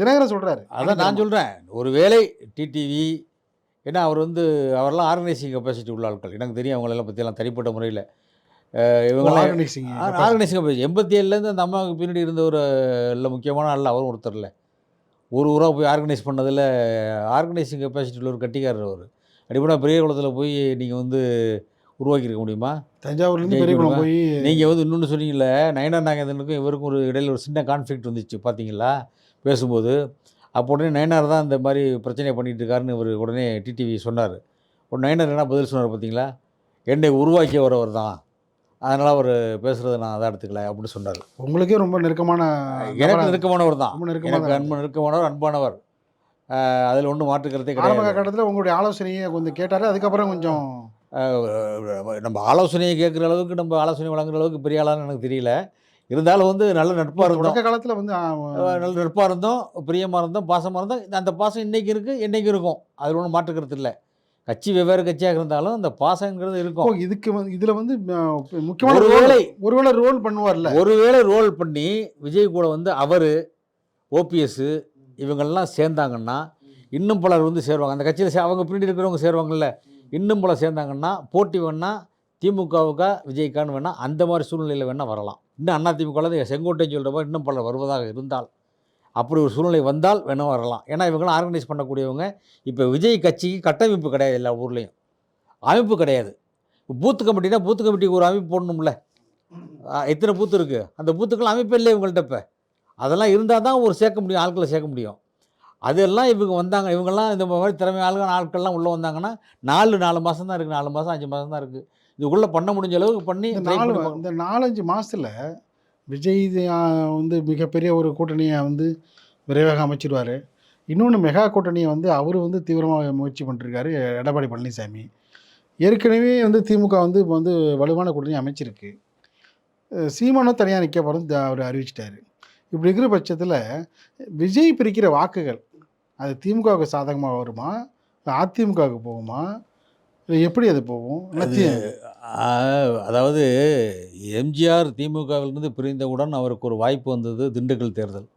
தினகரன் சொல்றாரு. அதான் நான் சொல்கிறேன் ஒருவேளை டிடிவி ஏன்னா அவர் வந்து அவரெல்லாம் ஆர்கனைசிங் கெப்பாசிட்டி உள்ள ஆட்கள். எனக்கு தெரியும் அவங்களெல்லாம் பற்றியெல்லாம் தனிப்பட்ட முறையில். இவங்கெல்லாம் ஆர்கனைசிங் ஆர்கனைசிங் கெப்பாசிட்டி எண்பத்தி ஏழுலேருந்து அந்த அம்மாவுக்கு பின்னாடி இருந்த ஒரு இல்லை முக்கியமான ஆள் அவரும் ஒருத்தர் இல்லை. ஒரு ஊராக போய் ஆர்கனைஸ் பண்ணதில் ஆர்கனைசிங் கெப்பாசிட்டி உள்ள ஒரு கட்டிக்காரர் அவர். அடிப்படையாக பெரிய குளத்தில் போய் நீங்கள் வந்து உருவாக்கியிருக்க முடியுமா? தஞ்சாவூர்லேருந்து பெரியகுளம் போய் நீங்கள் வந்து இன்னொன்று சொன்னீங்கல்ல நயனா நாகேந்திரனுக்கும் இவருக்கும் ஒரு இடையில ஒரு சின்ன கான்ஃப்ளிக்ட் வந்துச்சு பார்த்தீங்களா பேசும்போது. அப்போ உடனே நயனார் தான் இந்த மாதிரி பிரச்சனையை பண்ணிட்டு இருக்காருன்னு இவர் உடனே டிடிவி சொன்னார். உடனே நயனார் என்ன பதில் சொன்னார் பார்த்தீங்களா என்னை உருவாக்கியவர் தான் அதனால் அவர் பேசுகிறத நான் அதை எடுத்துக்கல அப்படின்னு சொன்னார். உங்களுக்கே ரொம்ப நெருக்கமான எனக்கு நெருக்கமானவர் தான். ரொம்ப நெருக்கமான அன்பு நெருக்கமானவர் அன்பானவர். அதில் ஒன்றும் மாற்றுக்கிறதே ஆரம்ப கிடையாது காலகட்டத்தில் உங்களுடைய ஆலோசனையை கொஞ்சம் கேட்டாரு அதுக்கப்புறம் கொஞ்சம் நம்ம ஆலோசனையை கேட்குற அளவுக்கு நம்ம ஆலோசனை வழங்குற அளவுக்கு பெரிய ஆளான்னு எனக்கு தெரியல. இருந்தாலும் வந்து நல்ல நட்பாக இருந்தோம். தொடக்க காலத்தில் வந்து நல்ல நட்பாக இருந்தோம் பிரியமாக இருந்தோம் பாசமாக இருந்தோம். அந்த பாசம் இன்றைக்கி இருக்குது என்றைக்கும் இருக்கும். அதில் ஒன்றும் மாற்றுக்கிறது இல்லை. கட்சி வெவ்வேறு கட்சியாக இருந்தாலும் அந்த பாசங்கிறது இருக்கும். இதுக்கு வந்து இதுல வந்து முக்கியமான ஒருவேளை- ஒருவேளை ரோல் பண்ணுவார்ல? ஒருவேளை ரோல் பண்ணி விஜய் கூட வந்து அவர் ஓபிஎஸ் இவங்கெல்லாம் சேர்ந்தாங்கன்னா இன்னும் பலர் வந்து சேருவாங்க. அந்த கட்சியில் அவங்க பின்னாடி இருக்கிறவங்க சேருவாங்கல்ல. இன்னும் பலர் சேர்ந்தாங்கன்னா போட்டி வேணா திமுகவுக்கா விஜய்க்கான்னு வேணா அந்த மாதிரி சூழ்நிலையில் வேணால் வரலாம். இன்னும் அதிமுகவில் செங்கோட்டைன்னு சொல்கிற மாதிரி இன்னும் பலர் வருவதாக இருந்தால். அப்படி ஒரு சூழ்நிலை வந்தால் வேணா வரலாம். ஏன்னா இவங்களாம் ஆர்கனைஸ் பண்ணக்கூடியவங்க. இப்போ விஜய் கட்சிக்கு கட்டமைப்பு கிடையாது எல்லா ஊர்லேயும். அமைப்பு கிடையாது. பூத்து கமிட்டினா பூத்து கமிட்டிக்கு ஒரு அமைப்பு போடணும்ல. எத்தனை பூத்து இருக்குது அந்த பூத்துக்கெல்லாம் அமைப்பே இல்லை இவங்கள்ட்ட இப்போ. அதெல்லாம் இருந்தால் தான் ஒரு சேர்க்க முடியும் ஆட்களை சேர்க்க முடியும். அதெல்லாம் இவங்க வந்தாங்க இவங்கெல்லாம் இந்த மாதிரி திறமை ஆளுங்க ஆட்கள்லாம் உள்ளே வந்தாங்கன்னா நாலு நாலு மாதம் தான் இருக்குது நாலு மாதம் அஞ்சு மாதம் தான் இருக்குது இதுக்குள்ளே பண்ண முடிஞ்ச அளவுக்கு பண்ணி இந்த நாலஞ்சு மாசத்துல விஜய் வந்து மிகப்பெரிய ஒரு கூட்டணியை வந்து விரைவாக அமைச்சிருவாரு. இன்னொன்று மெகா கூட்டணியை வந்து அவர் வந்து தீவிரமாக முயற்சி பண்ணிருக்காரு எடப்பாடி பழனிசாமி. ஏற்கனவே வந்து திமுக வந்து இப்போ வந்து வலுவான கூட்டணி அமைச்சிருக்கு. சீமானும் தனியாக நிற்க போகிறது அவர் அறிவிச்சிட்டாரு. இப்படி இருக்கிற பட்சத்தில் விஜய் பிரிக்கிற வாக்குகள் அது திமுகவுக்கு சாதகமாக வருமா அதிமுகவுக்கு போகுமா எப்படி அது போகும்? அதாவது எம்ஜிஆர் திமுகவிலிருந்து பிரிந்தவுடன் அவருக்கு ஒரு வாய்ப்பு வந்தது திண்டுக்கல் தேர்தல்.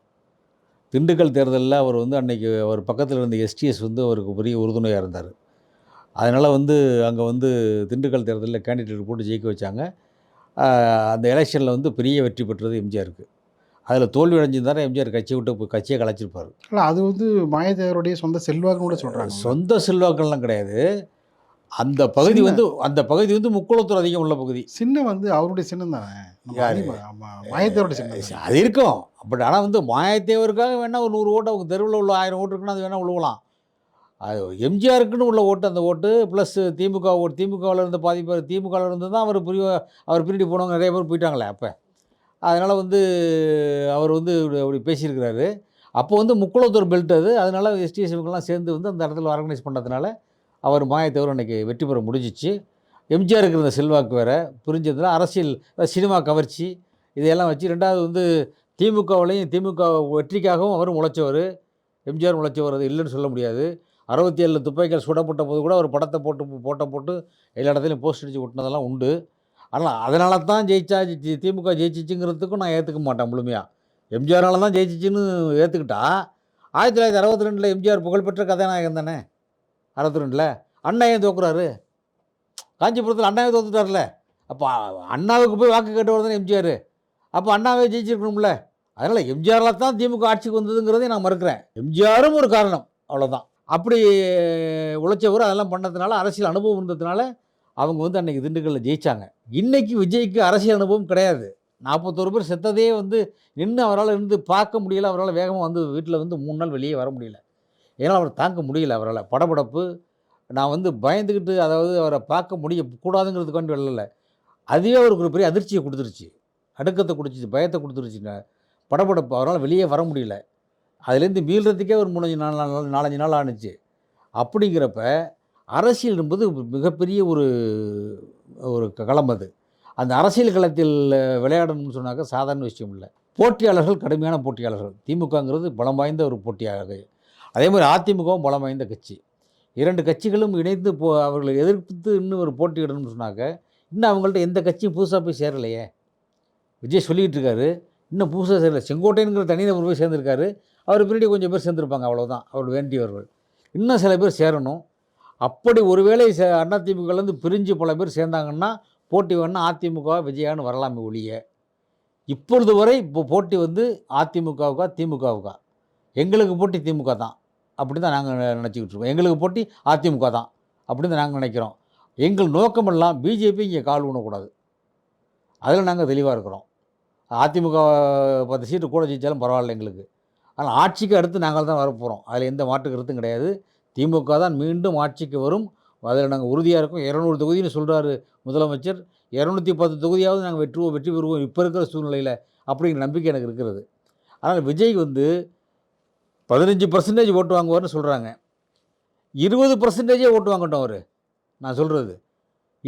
திண்டுக்கல் தேர்தலில் அவர் வந்து அன்னைக்கு அவர் பக்கத்தில் இருந்த எஸ்டிஎஸ் வந்து அவருக்கு பெரிய உறுதுணையாக இருந்தார். அதனால் வந்து அங்கே வந்து திண்டுக்கல் தேர்தலில் கேண்டிடேட் போட்டு ஜெயிக்க வச்சாங்க. அந்த எலெக்ஷனில் வந்து பெரிய வெற்றி பெற்றது எம்ஜிஆருக்கு. அதில் தோல்வி அடைஞ்சிருந்தாரு எம்ஜிஆர் கட்சியை விட்டு போய் கட்சியை கலைச்சிருப்பார். இல்லை அது வந்து மாயத்தேவருடைய சொந்த செல்வாக்குன்னு கூட சொல்கிறாங்க சொந்த செல்வாக்கள்லாம் கிடையாது. அந்த பகுதி சின்ன- வந்து அந்த பகுதி வந்து முக்குளத்தூர் அதிகம் உள்ள பகுதி. சின்னம் வந்து அவருடைய சின்னம் தானே? மாயத்தேவருடைய சின்னம். அது இருக்கும். பட் ஆனால் வந்து மாயத்தேவருக்காக வேணால் ஒரு நூறு ஓட்டு அவங்க தெருவில் உள்ள ஆயிரம் ஓட்டு இருக்குன்னா அது வேணால் உழுவலாம் அது எம்ஜிஆருக்குன்னு உள்ள ஓட்டு அந்த ஓட்டு ப்ளஸ் திமுக ஓட்டு திமுகவில் இருந்த பாதி பேர் திமுகவில் இருந்து தான் அவர் புரிய அவர் பின்னாடி போனவங்க நிறைய பேர் போயிட்டாங்களே அப்போ. அதனால் வந்து அவர் வந்து அப்படி பேசியிருக்கிறாரு. அப்போ வந்து முக்குளத்தூர் பெல்ட் அது. அதனால் எஸ்டிஎஸ்எம்க்கெல்லாம் சேர்ந்து வந்து அந்த இடத்துல ஆர்கனைஸ் பண்ணதுனால அவர் மாயத்தவர் அன்றைக்கி வெற்றி பெற முடிஞ்சிச்சு. எம்ஜிஆர் இருக்கிற செல்வாக்கு வேறு புரிஞ்சதுல அரசியல் சினிமா கவர்ச்சி இதையெல்லாம் வச்சு ரெண்டாவது வந்து திமுகவிலையும் திமுக வெற்றிக்காகவும் அவரும் உழைச்சவர். எம்ஜிஆர் உழைச்சவர் அது இல்லைன்னு சொல்ல முடியாது. அறுபத்தி ஏழில் துப்பாக்கிகள் சுடப்பட்ட போது கூட ஒரு படத்தை போட்டு போட்ட போட்டு எல்லா இடத்துலையும் போஸ்ட் அடித்து ஒட்டினதெல்லாம் உண்டு. ஆனால் அதனால தான் ஜெயிச்சா திமுக ஜெயிச்சிச்சுங்கிறதுக்கும் நான் ஏற்றுக்க மாட்டேன் முழுமையாக எம்ஜிஆரால தான் ஜெயிச்சிச்சின்னு ஏற்றுக்கிட்டா ஆயிரத்தி தொள்ளாயிரத்தி அறுபத்தி ரெண்டில் எம்ஜிஆர் புகழ்பெற்ற கதாநாயகன் தானே? அறுபத்தி ரெண்டில் அண்ணா ஏன் தோக்குறாரு? காஞ்சிபுரத்தில் அண்ணாவே தோத்துட்டார்ல? அப்போ அண்ணாவுக்கு போய் வாக்கு கேட்டவர் தானே எம்ஜிஆர்? அப்போ அண்ணாவே ஜெயிச்சிருக்கணும்ல. அதனால் எம்ஜிஆரில் தான் திமுக ஆட்சிக்கு வந்ததுங்கிறதையும் நான் மறுக்கிறேன். எம்ஜிஆரும் ஒரு காரணம் அவ்வளோதான் அப்படி உழைச்சவர் அதெல்லாம் பண்ணதுனால அரசியல் அனுபவம் இருந்ததுனால அவங்க வந்து அன்றைக்கி திண்டுக்கல்லில் ஜெயிச்சாங்க. இன்றைக்கி விஜய்க்கு அரசியல் அனுபவம் கிடையாது. நாற்பத்தோரு பேர் செத்ததே வந்து நின்று அவரால் இருந்து பார்க்க முடியல அவரால் வேகமாக வந்து வீட்டில் வந்து மூணு நாள் வெளியே வர முடியல. ஏன்னா அவர் தாங்க முடியல அவரால். படபடப்பு. நான் வந்து பயந்துக்கிட்டு அதாவது அவரை பார்க்க முடிய கூடாதுங்கிறதுக்காண்டி வரல அதுவே அவருக்கு ஒரு பெரிய அதிர்ச்சியை கொடுத்துருச்சு. அடுக்கத்தை கொடுத்துச்சு பயத்தை கொடுத்துருச்சுங்க படபடப்பு. அவரால் வெளியே வர முடியல. அதுலேருந்து மீள்றதுக்கே ஒரு மூணஞ்சு நாலு நாள் நாலஞ்சு நாள் ஆணுச்சு. அப்படிங்கிறப்ப அரசியல் என்பது மிகப்பெரிய ஒரு ஒரு களம் அது. அந்த அரசியல் களத்தில் விளையாடணும்னு சொன்னாக்க சாதாரண விஷயம் இல்லை. போட்டியாளர்கள் கடுமையான போட்டியாளர்கள். திமுகங்கிறது பலம் வாய்ந்த ஒரு போட்டியாக அதே மாதிரி அதிமுகவும் பலம் வாய்ந்த கட்சி. இரண்டு கட்சிகளும் இணைந்து போ அவர்களை எதிர்த்து இன்னும் ஒரு போட்டியிடணும்னு சொன்னாக்க இன்னும் அவங்கள்ட்ட எந்த கட்சியும் புதுசாக போய் சேரலையே. விஜய் சொல்லிகிட்டு இருக்காரு இன்னும் புதுசாக சேரல. செங்கோட்டையனுங்கிற தனிநபர் போய் சேர்ந்திருக்காரு அவர் பின்னாடி கொஞ்சம் பேர் சேர்ந்துருப்பாங்க அவ்வளோதான் அவர் வேண்டியவர்கள் இன்னும் சில பேர் சேரணும். அப்படி ஒருவேளை சே அதிமுகலேருந்து பிரிஞ்சு பல பேர் சேர்ந்தாங்கன்னா போட்டி வேணால் அதிமுக விஜயான்னு வரலாமே ஒழிய. இப்பொழுது வரை இப்போ போட்டி வந்து அதிமுகவுக்கா திமுகவுக்கா? எங்களுக்கு போட்டி திமுக தான் அப்படின்னு தான் நாங்கள் நினச்சிக்கிட்டு இருக்கோம். எங்களுக்கு போட்டி அதிமுக தான் அப்படின்னு தான் நாங்கள் நினைக்கிறோம். எங்கள் நோக்கமெல்லாம் பிஜேபி இங்கே கால் ஊனக்கூடாது. அதில் நாங்கள் தெளிவாக இருக்கிறோம். அதிமுக பத்து சீட்டு கூட ஜெயித்தாலும் பரவாயில்ல எங்களுக்கு. ஆனால் ஆட்சிக்கு அடுத்து நாங்கள் தான் வரப்போகிறோம் அதில் எந்த மாற்று கருத்தும் கிடையாது. திமுக தான் மீண்டும் ஆட்சிக்கு வரும். அதில் நாங்கள் உறுதியாக இருக்கோம். இரநூறு தொகுதின்னு சொல்கிறாரு முதலமைச்சர். இரநூத்தி பத்து தொகுதியாவது நாங்கள் வெற்றுவோம் வெற்றி பெறுவோம். இப்போ இருக்கிற சூழ்நிலையில் அப்படிங்கிற நம்பிக்கை எனக்கு இருக்கிறது. ஆனால் விஜய் வந்து பதினஞ்சு பர்சன்டேஜ் ஓட்டு வாங்குவார்னு சொல்கிறாங்க இருபது பர்சன்டேஜே ஓட்டு வாங்கட்டும் அவர். நான் சொல்கிறது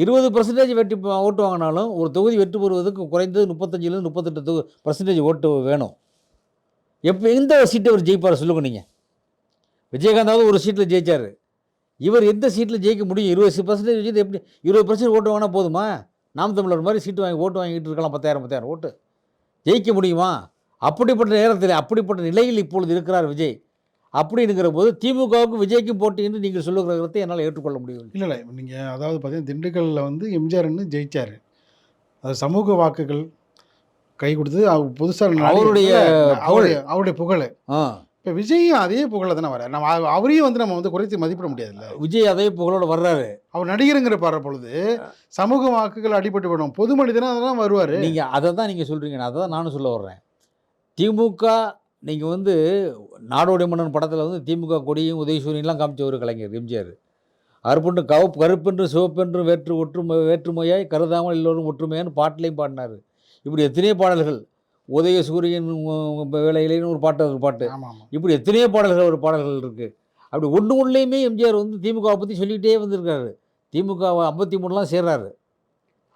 இருபது பர்சன்டேஜ் வெட்டி ஓட்டு வாங்கினாலும் ஒரு தொகுதி வெற்றி பெறுவதற்கு குறைந்தது முப்பத்தஞ்சிலேருந்து முப்பத்தெட்டு தொகு பர்சன்டேஜ் ஓட்டு வேணும். எப்போ எந்த சீட்டை அவர் ஜெயிப்பார் சொல்லுங்க நீங்கள் விஜயகாந்தாவது ஒரு சீட்டில் ஜெயிச்சார். இவர் எந்த சீட்டில் ஜெயிக்க முடியும்? இருபது பர்சன்டேஜ் வச்சு எப்படி இருபது பர்சன்ட் ஓட்டு வாங்கினா போதுமா? நாம் தமிழர் மாதிரி சீட்டு வாங்கி ஓட்டு வாங்கிட்டு இருக்கலாம் பத்தாயிரம் பத்தாயிரம் ஓட்டு ஜெயிக்க முடியுமா? அப்படிப்பட்ட நேரத்தில் அப்படிப்பட்ட நிலையில் இப்பொழுது இருக்கிறார் விஜய். அப்படிங்கிற போது திமுகவுக்கும் விஜய்க்கும் போட்டி என்று நீங்கள் சொல்லுகிற கருத்தை என்னால் ஏற்றுக்கொள்ள முடியவில்லை. இல்லை இல்லை. நீங்கள் அதாவது பார்த்தீங்கன்னா திண்டுக்கல்லில் வந்து எம்ஜிஆர்னு ஜெயிச்சார். அது சமூக வாக்குகள் கை கொடுத்து புதுசாக அவருடைய அவருடைய அவருடைய புகழ். ஆ. இப்போ விஜயும் அதே புகழை தானே வர நம்ம அவ- அவரையும் வந்து நம்ம வந்து குறைத்து மதிப்பிட முடியாதுல்ல. விஜய் அதே புகழோட வர்றாரு. அவர் நடிகருங்கிற பாரு பொழுது சமூக வாக்குகள் அடிபட்டு போயிடும். பொது மனிதனா அதெல்லாம் வருவார். நீங்கள் அதை தான் நீங்கள் சொல்கிறீங்க அதை தான் நானும் சொல்ல வர்றேன். திமுக நீங்கள் வந்து நாடோடி மன்னன் படத்தில் வந்து திமுக கொடியும் உதயசூரியன்லாம் காமிச்ச ஒரு கலைஞர் எம்ஜிஆர். அறுப்புண்டு கவப்பு கருப்பென்று சிவப்பென்று வேற்று ஒற்றுமை வேற்றுமையாய் கருதாமல் எல்லோரும் ஒற்றுமையான்னு பாட்டிலையும் பாடினார். இப்படி எத்தனையோ பாடல்கள். உதயசூரியன் உ- வேலையிலேன்னு ஒரு பாட்டு ஒரு பாட்டு. இப்படி எத்தனையோ பாடல்கள் ஒரு பாடல்கள் இருக்குது அப்படி ஒன்று ஒன்றுலையுமே எம்ஜிஆர் வந்து திமுகவை பற்றி சொல்லிக்கிட்டே வந்திருக்காரு. திமுக ஐம்பத்தி மூணுலாம் சேர்றாரு.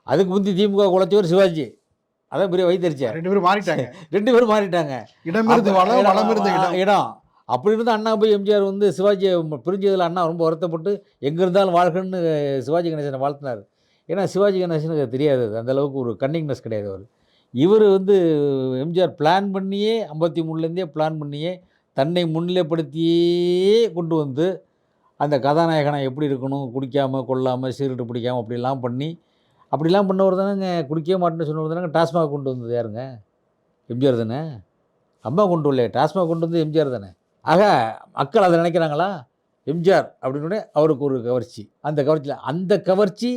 அதுக்கு முந்தி திமுக குலைச்சவர் சிவாஜி. அதான் பெரிய வைத்தறிச்சார் ரெண்டு பேரும் மாறிட்டாங்க. ரெண்டு பேரும் மாறிட்டாங்க. இடமிருந்து அப்ப வளம் இடம், வளமிருந்து இடம். இடம். அப்படி இருந்து அண்ணா போய் எம்ஜிஆர் வந்து சிவாஜியை பிரிஞ்சதில் அண்ணா ரொம்ப வருத்தப்பட்டு எங்கே இருந்தாலும் வாழ்கன்னு சிவாஜி கணேசனை வாழ்த்தினார். ஏன்னா சிவாஜி கணேசனுக்கு தெரியாது. அந்த அளவுக்கு ஒரு கன்னிங்னஸ் கிடையாது அவர். இவர் வந்து எம்ஜிஆர் பிளான் பண்ணியே ஐம்பத்தி மூணுலேருந்தே பிளான் பண்ணியே தன்னை முன்னிலைப்படுத்தியே கொண்டு வந்து அந்த கதாநாயகனை எப்படி இருக்கணும் குடிக்காமல் கொள்ளாமல் சீரட்டு பிடிக்காமல் அப்படிலாம் பண்ணி அப்படிலாம் பண்ணவர் தானேங்க. குடிக்கவே மாட்டேன்னு சொன்னவர் தானேங்க டாஸ்மாக் கொண்டு வந்தது யாருங்க? எம்ஜிஆர் தானே? அம்மா கொண்டு வரலையே டாஸ்மாக் கொண்டு வந்து எம்ஜிஆர் தானே? ஆக மக்கள் அதை நினைக்கிறாங்களா? எம்ஜிஆர் அப்படின்னு அவருக்கு ஒரு கவர்ச்சி. அந்த கவர்ச்சியில் அந்த கவர்ச்சி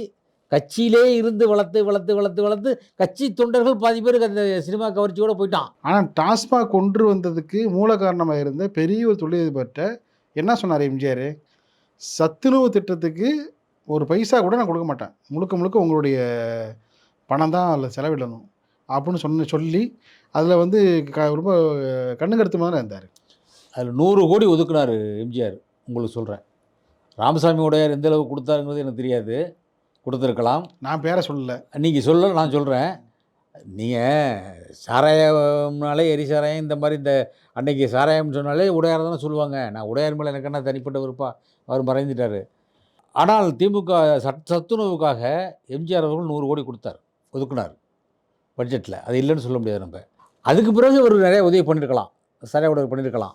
கட்சியிலே இருந்து வளர்த்து வளர்த்து வளர்த்து வளர்த்து கட்சி தொண்டர்கள் பாதி பேருக்கு அந்த சினிமா கவர்ச்சியோடு போயிட்டான். ஆனால் டாஸ்மாக் கொண்டு வந்ததுக்கு மூல காரணமாக இருந்த பெரிய ஒரு தொழிலதிபர்கிட்ட என்ன சொன்னார் எம்ஜிஆர்? சத்துணவு திட்டத்துக்கு ஒரு பைசா கூட நான் கொடுக்க மாட்டேன். முழுக்க முழுக்க உங்களுடைய பணம் தான் அதில் செலவிடணும் அப்படின்னு சொன்ன சொல்லி அதில் வந்து க ரொம்ப கண்ணு கருத்து மாதிரி இருந்தார். அதில் நூறு கோடி ஒதுக்குனாரு எம்ஜிஆர். உங்களுக்கு சொல்கிறேன் ராமசாமி உடையார் எந்த அளவுக்கு கொடுத்தாருங்கிறது எனக்கு தெரியாது. கொடுத்துருக்கலாம். நான் பேரை சொல்லலை. நீங்கள் சொல்ல நான் சொல்கிறேன் நீங்கள் சாராயம்னாலே எரி சாராயம் இந்த மாதிரி இந்த அன்னைக்கு சாராயம்னு சொன்னாலே உடையார் தானே சொல்லுவாங்க. நான் உடையார் மேலே எனக்கு என்ன தனிப்பட்ட விருப்பா அவர் மறைந்துட்டார். ஆனால் திமுக சத் சத்துணவுக்காக எம்ஜிஆர் அவர்கள் நூறு கோடி கொடுத்தார் ஒதுக்குனார் பட்ஜெட்டில் அது இல்லைன்னு சொல்ல முடியாது நம்ம. அதுக்கு பிறகு அவர் நிறைய உதவி பண்ணியிருக்கலாம். சரியாக உதவி பண்ணியிருக்கலாம்.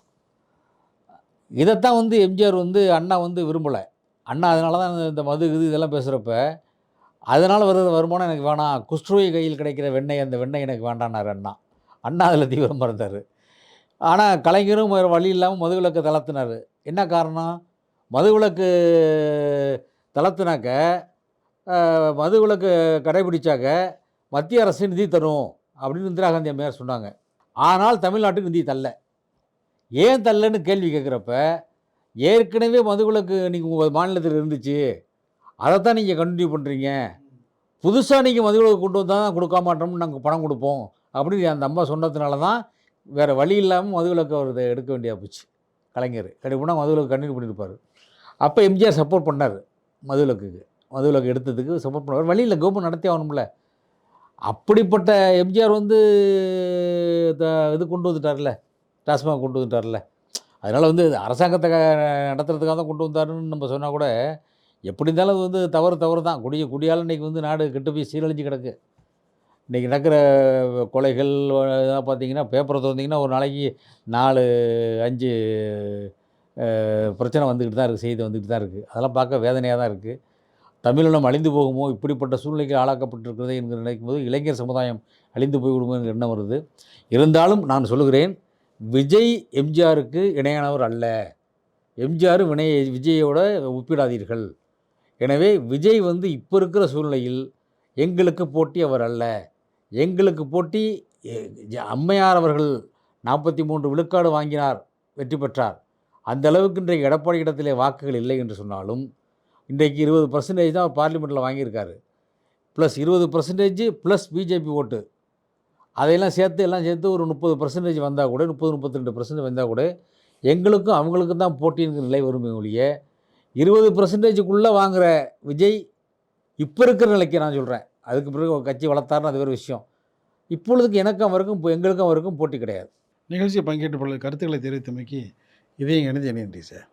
இதைத்தான் வந்து எம்ஜிஆர் வந்து அண்ணா வந்து விரும்பலை. அண்ணா அதனால தான் இந்த மது இது இதெல்லாம் பேசுகிறப்ப அதனால் வர்ற வருமானம் எனக்கு வேணாம். குஷ்டோய் கையில் கிடைக்கிற வெண்ணெய் அந்த வெண்ணெய் எனக்கு வேண்டானார் அண்ணா. அண்ணா அதில் தீவிரமாக இருந்தார். ஆனால் கலைஞரும் வேறு வழி இல்லாமல் மதுவிலக்கு தளர்த்தினார். என்ன காரணம்? மதுவிலக்கு தளர்த்தினாக்க மதுவிலக்கு கடைபிடிச்சாக்க மத்திய அரசு நிதி தரும் அப்படின்னு இந்திரா காந்தி அம்மையார் சொன்னாங்க. ஆனால் தமிழ்நாட்டுக்கு நிதி தரல ஏன் தரலன்னு கேள்வி கேட்குறப்ப ஏற்கனவே மதுவிலக்கு நீங்கள் உங்கள் மாநிலத்தில் இருந்துச்சு. அதைத்தான் நீங்கள் கண்டினியூ பண்ணுறீங்க புதுசாக நீங்கள் மதுவிலக்கு கொண்டு வந்தால் தான் கொடுக்க மாட்டோம்னு நாங்கள் பணம் கொடுப்போம். அப்படின்னு அந்த அம்மா சொன்னதுனால தான் வேறு வழி இல்லாமல் மதுவிலக்கு அவர் எடுக்க வேண்டியா போச்சு. கலைஞர். கண்டிப்பாக மதுவிலக்கு கண்டினியூ பண்ணியிருப்பார். அப்போ எம்ஜிஆர் சப்போர்ட் பண்ணார். மதுவிலக்குக்கு. மதுவிலக்கு எடுத்ததுக்கு சப்போர்ட் பண்ணார். வழியில் கவர்மெண்ட் நடத்தி ஆகணும்ல. அப்படிப்பட்ட எம்ஜிஆர் வந்து த- இது கொண்டு வந்துட்டார்ல டாஸ்மாக் கொண்டு வந்துட்டார்ல அதனால் வந்து அரசாங்கத்தை நடத்துறதுக்காக தான் கொண்டு வந்தாருன்னு நம்ம சொன்னால் கூட எப்படி இருந்தாலும் அது வந்து தவறு தவறு தான். குடிய குடியால் இன்றைக்கி வந்து நாடு கெட்டு போய் சீரழிஞ்சு கிடக்கு. இன்றைக்கி நடக்கிற கொலைகள் இதெல்லாம் பார்த்தீங்கன்னா பேப்பரை திறந்தீங்கன்னா ஒரு நாளைக்கு நாலு அஞ்சு பிரச்சனை வந்துக்கிட்டு தான் இருக்குது செய்தி வந்துக்கிட்டு தான் இருக்குது அதெல்லாம் பார்க்க வேதனையாக தான் இருக்குது தமிழினம் அழிந்து போகுமோ இப்படிப்பட்ட சூழ்நிலைக்கு ஆளாக்கப்பட்டிருக்கிறது என்கிற நினைக்கும் போது இளைஞர் சமுதாயம் அழிந்து போய்விடுமோ என்கிற எண்ணம் வருது. இருந்தாலும் நான் சொல்லுகிறேன் விஜய் எம்ஜிஆருக்கு இணையானவர் அல்ல. எம்ஜிஆர் வினை விஜயோட ஒப்பிடாதீர்கள். எனவே விஜய் வந்து இப்போ இருக்கிற சூழ்நிலையில் எங்களுக்கு போட்டி அவர் அல்ல. எங்களுக்கு போட்டி ஜ- அம்மையார் அவர்கள் நாற்பத்தி மூன்று விழுக்காடு வாங்கினார் வெற்றி பெற்றார். அந்த அளவுக்கு இன்றைக்கு எடப்பாடி இடத்திலே வாக்குகள் இல்லை என்று சொன்னாலும் இன்றைக்கு இருபது பர்சன்டேஜ் தான் பார்லிமெண்ட்டில் வாங்கியிருக்காரு. ப்ளஸ் இருபது பர்சன்டேஜ் ப்ளஸ் பிஜேபி ஓட்டு. அதையெல்லாம் சேர்த்து எல்லாம் சேர்த்து ஒரு முப்பது பர்சன்டேஜ் வந்தால் கூட முப்பது முப்பத்தி ரெண்டு பர்சன்டேஜ் வந்தால் கூட எங்களுக்கும் அவங்களுக்கும் தான் போட்டிங்கிற நிலை வருமே ஒழிய இருபது பர்சன்டேஜுக்குள்ளே வாங்குகிற விஜய் இப்போ இருக்கிற நிலைக்கு நான் சொல்கிறேன் அதுக்கு பிறகு ஒரு கட்சி வளர்த்தாருன்னு அது வேறு விஷயம். இப்பொழுதுக்கு எனக்கும் அவருக்கும் இப்போ எங்களுக்கும் அவருக்கும் போட்டி கிடையாது. நிகழ்ச்சியை பங்கேற்று பல கருத்துக்களை தெரிவித்தமைக்கு இதையும் இணைந்து நன்றி சார்